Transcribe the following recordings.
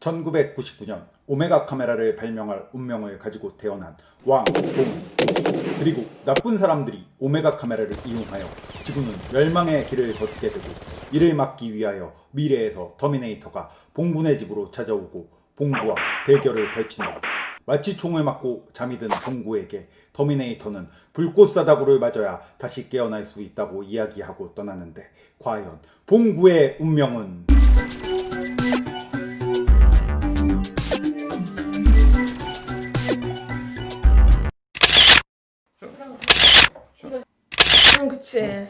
1999년 오메가 카메라를 발명할 운명을 가지고 태어난 왕 동 그리고 나쁜 사람들이 오메가 카메라를 이용하여 지구는 멸망의 길을 걷게 되고 이를 막기 위하여 미래에서 터미네이터가 봉군의 집으로 찾아오고 봉구와 대결을 펼친다. 마치 총을 맞고 잠이 든 봉구에게 터미네이터는 불꽃 사다구를 맞아야 다시 깨어날 수 있다고 이야기하고 떠나는데 과연 봉구의 운명은 그치.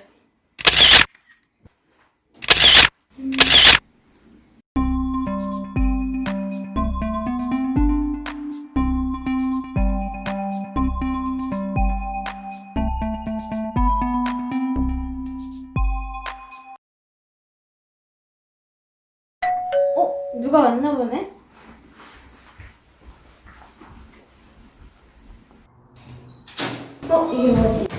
어? 누가 왔나 보네? 어? 이게 뭐지?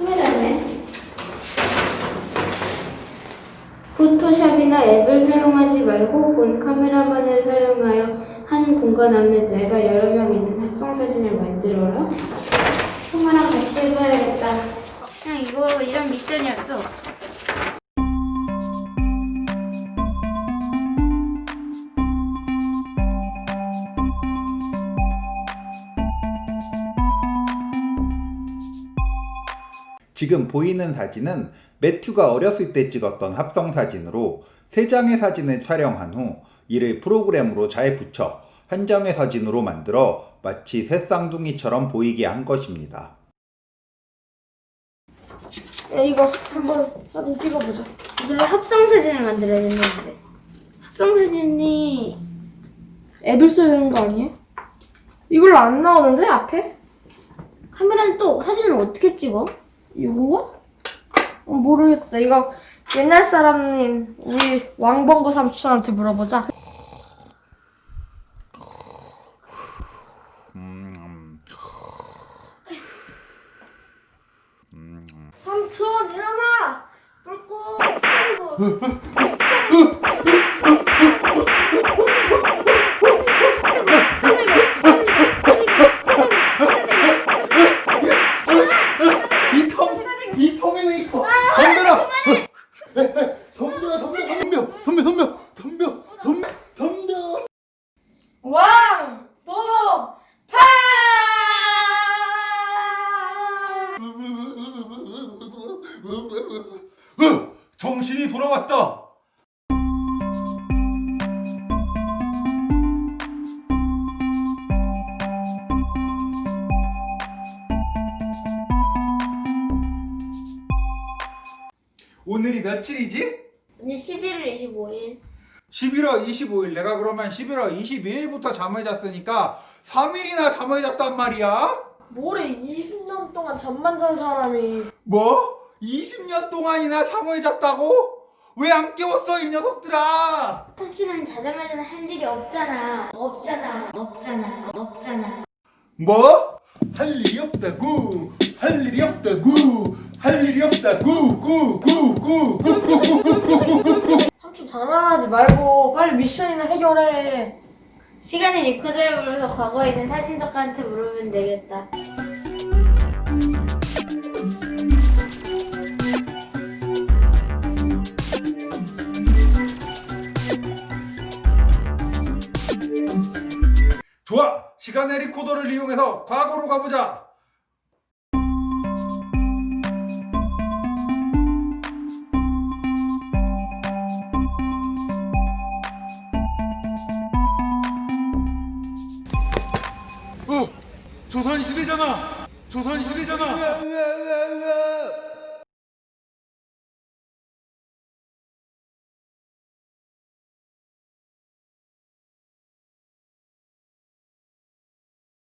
카메라네. 포토샵이나 앱을 사용하지 말고 본 카메라만을 사용하여 한 공간 안에 내가 여러 명 있는 합성 사진을 만들어라. 형아랑 같이 해봐야겠다. 그냥 이거 이런 미션이었어. 지금 보이는 사진은 매튜가 어렸을 때 찍었던 합성 사진으로 세 장의 사진을 촬영한 후 이를 프로그램으로 잘 붙여 한 장의 사진으로 만들어 마치 새 쌍둥이처럼 보이게 한 것입니다. 야, 이거 한번 사진 찍어보자. 이걸로 합성 사진을 만들어야 된다는데. 합성 사진이 앱을 써야 되는 거 아니에요? 이걸로 안 나오는데, 앞에? 카메라는 또 사진을 어떻게 찍어? 이건가? 어, 모르겠다. 이거 옛날 사람인 우리 왕봉구 삼촌한테 물어보자. 삼촌 일어나! 불꽃 시작이고 이 터미네이터 덤벼라! 덤벼라, 덤벼, 덤벼, 덤벼, 덤벼, 덤벼, 덤벼, 덤벼. 왕! 보고! 파! 으, 정신이 돌아왔다. 오늘이 며칠이지? 11월 25일. 11월 25일 내가 그러면 11월 22일부터 잠을 잤으니까 3일이나 잠을 잤단 말이야? 뭐래 20년 동안 잠만 잔 사람이 뭐? 20년 동안이나 잠을 잤다고? 왜 안 깨웠어 이 녀석들아? 토끼는 자자마자 할 일이 없잖아. 없잖아. 없잖아. 없잖아. 뭐? 할 일이 없다, 구. 할 일이 없다, 구. 할 일이 없다, 구, 구, 구. 삼촌 장난하지 말고 빨리 미션이나 해결해 시간의 리코더를 불러서 과거에 있는 사진 작가한테 물으면 되겠다. 좋아 시간의 리코더를 이용해서 과거로 가보자 어, 조선시대잖아. 조선시대잖아.